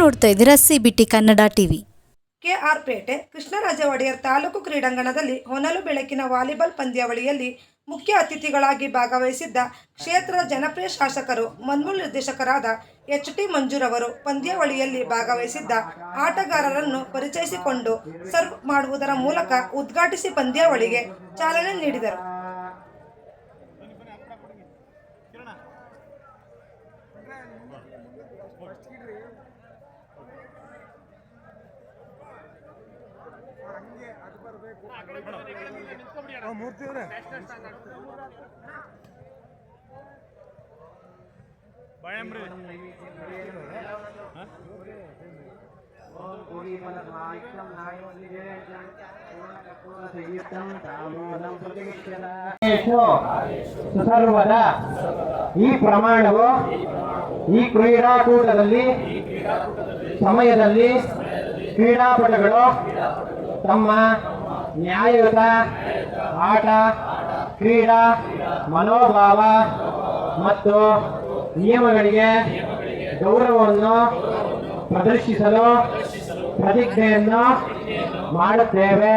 ನೋಡ್ತಾ ಇದ್ದೀರಾ CBT Kannada TV KR Pete Krishnaraja Wodeyar taluk ಕ್ರೀಡಾಂಗಣದಲ್ಲಿ ಹೊನಲು ಬೆಳಕಿನ ವಾಲಿಬಾಲ್ ಪಂದ್ಯಾವಳಿಯಲ್ಲಿ ಮುಖ್ಯ ಅತಿಥಿಗಳಾಗಿ ಭಾಗವಹಿಸಿದ್ದ ಕ್ಷೇತ್ರದ ಜನಪ್ರಿಯ ಶಾಸಕರು, ಮನ್ಮೂಲ್ ನಿರ್ದೇಶಕರಾದ ಎಚ್ ಟಿ ಮಂಜುರವರು ಪಂದ್ಯಾವಳಿಯಲ್ಲಿ ಭಾಗವಹಿಸಿದ್ದ ಆಟಗಾರರನ್ನು ಪರಿಚಯಿಸಿಕೊಂಡು ಸರ್ವ್ ಮಾಡುವುದರ ಮೂಲಕ ಉದ್ಘಾಟಿಸಿ ಪಂದ್ಯಾವಳಿಗೆ ಚಾಲನೆ ನೀಡಿದರು. ಮೂರ್ತಿ ಅವರೇ. ಬಾಯಂಬ್ರಿ ಸರ್ವದ ಈ ಪ್ರಮಾಣವು ಈ ಕ್ರೀಡಾಕೂಟದಲ್ಲಿ ಸಮಯದಲ್ಲಿ ಕ್ರೀಡಾಪಟುಗಳು ತಮ್ಮ ನ್ಯಾಯಯುತ, ಆಟ, ಕ್ರೀಡಾ, ಮನೋಭಾವ ಮತ್ತು ನಿಯಮಗಳಿಗೆ ಗೌರವವನ್ನು ಪ್ರದರ್ಶಿಸಲು ಪ್ರತಿಜ್ಞೆಯನ್ನು ಮಾಡುತ್ತೇವೆ.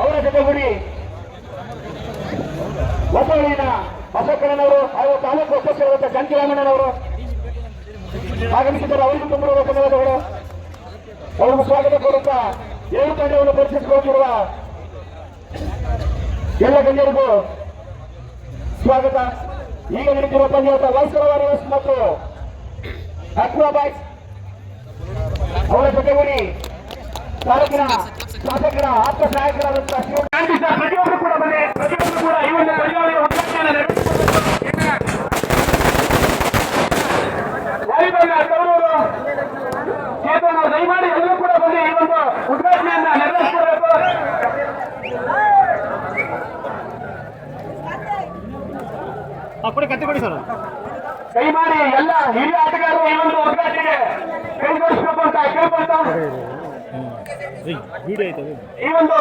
ಅವರ ಜೊತೆಗೂಡಿ ಹೊಸಳಿನ ಬಸಕ್ಕಣ್ಣನವರು ಹಾಗೂ ತಾಲೂಕು ಅಧ್ಯಕ್ಷರಾದಂತಹ ಶಾಂತಿರಾಮಣ್ಣನವರು ಆಗಮಿಸಿದ್ದಾರೆ ಅವರಿಗೂ ತುಂಬ ಧನ್ಯವಾದಗಳು ಅವರಿಗೆ ಸ್ವಾಗತ ಕೋರುತ್ತಾ ಏಳು ತಂಡವನ್ನು ಪರಿಚಯಿಸಿಕೊಂಡಿರುವ ಎಲ್ಲ ಗಣ್ಯರಿಗೂ ಸ್ವಾಗತ. ಈಗ ನಡೀತಿರುವ ಪಂದ್ಯಾಟ ವೈಸರ ವಾರಿಯರ್ಸ್ ಮತ್ತು ಅಕ್ವಾಬಾಯ್ಸ್ ಅವರ ಜೊತೆಗೂಡಿ ತಾಲೂಕಿನ ಶಾಸಕರ ಆಪ್ತ ಸಹಾಯಕರಾದಂತಹ ಪ್ರತಿಯೊಬ್ಬರು ಕೂಡ ಈ ಒಂದು ಪಂದ್ಯಾವಳಿಯ ಉದ್ಘಾಟನೆಯನ್ನು ನೆರವೇರಿಸಬೇಕು. ವಾಲಿಬಾಲ್ ಕೌರವರು ಚೇತನ ದಯಮಾಡಿ ಎಲ್ಲರೂ ಕೂಡ ಬನ್ನಿ ಈ ಒಂದು ಉದ್ಘಾಟನೆಯನ್ನ ನೆರವೇರಿಸಬೇಕು ಕೊಡಿ ಕತ್ತಿ ಕೊಡಿ ಸರ್. ಕೈ ಮಾಡಿ ಎಲ್ಲ ಹಿರಿಯ ಆಟಗಾರರು ಈ ಒಂದು ಉದ್ಘಾಟನೆಗೆ ಕೈ ಜೋಡಿಸಬೇಕು ಅಂತ ಕೇಳ್ಕೊಳ್ತಾ ಈ ಒಂದು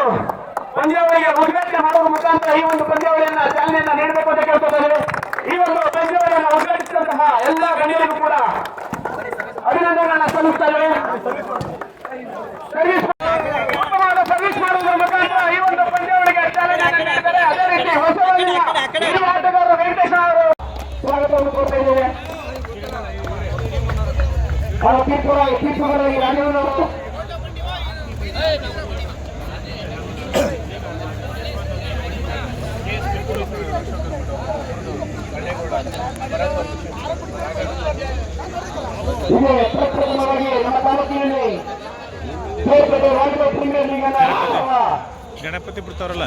ಪಂದ್ಯಾವಳಿಗೆ ಉದ್ಘಾಟನೆ ಮಾಡುವ ಮುಖಾಂತರ ಈ ಒಂದು ಪಂದ್ಯಾವಳಿಯನ್ನ ಚಾಲನೆಯನ್ನ ನೀಡಬೇಕು ಅಂತ ಕೇಳ್ಕೊತಾರೆ ಈ ಒಂದು ಪಂದ್ಯಾವಳಿಯನ್ನು ಉದ್ಘಾಟಿಸಿದಂತಹ ಎಲ್ಲ ಗಣ್ಯರಿಗೂ ಕೂಡ ಅಭಿನಂದನೆಗಳನ್ನ ಸಲ್ಲಿಸ್ತಾರೆ ಸರ್ವಿಸ್ ಉತ್ತಮವಾದ ಸರ್ವಿಸ್ ಮಾಡುವುದರ ಮುಖಾಂತರ ಈ ಒಂದು ಪಂದ್ಯಾವಳಿಗೆ ಚಾಲನೆಯನ್ನ ನೀಡಿದ್ದಾರೆ ಅದೇ ರೀತಿ ಹೊಸವರ್ಗದ ಹಿರಿಯ ಆಟಗಾರರು ವೆಂಕಟೇಶ ಅವರು ಪ್ರಪ್ರಥಮವಾಗಿ ನಮ್ಮ ಗಣಪತಿ ಬಿಡ್ತಾರಲ್ಲ?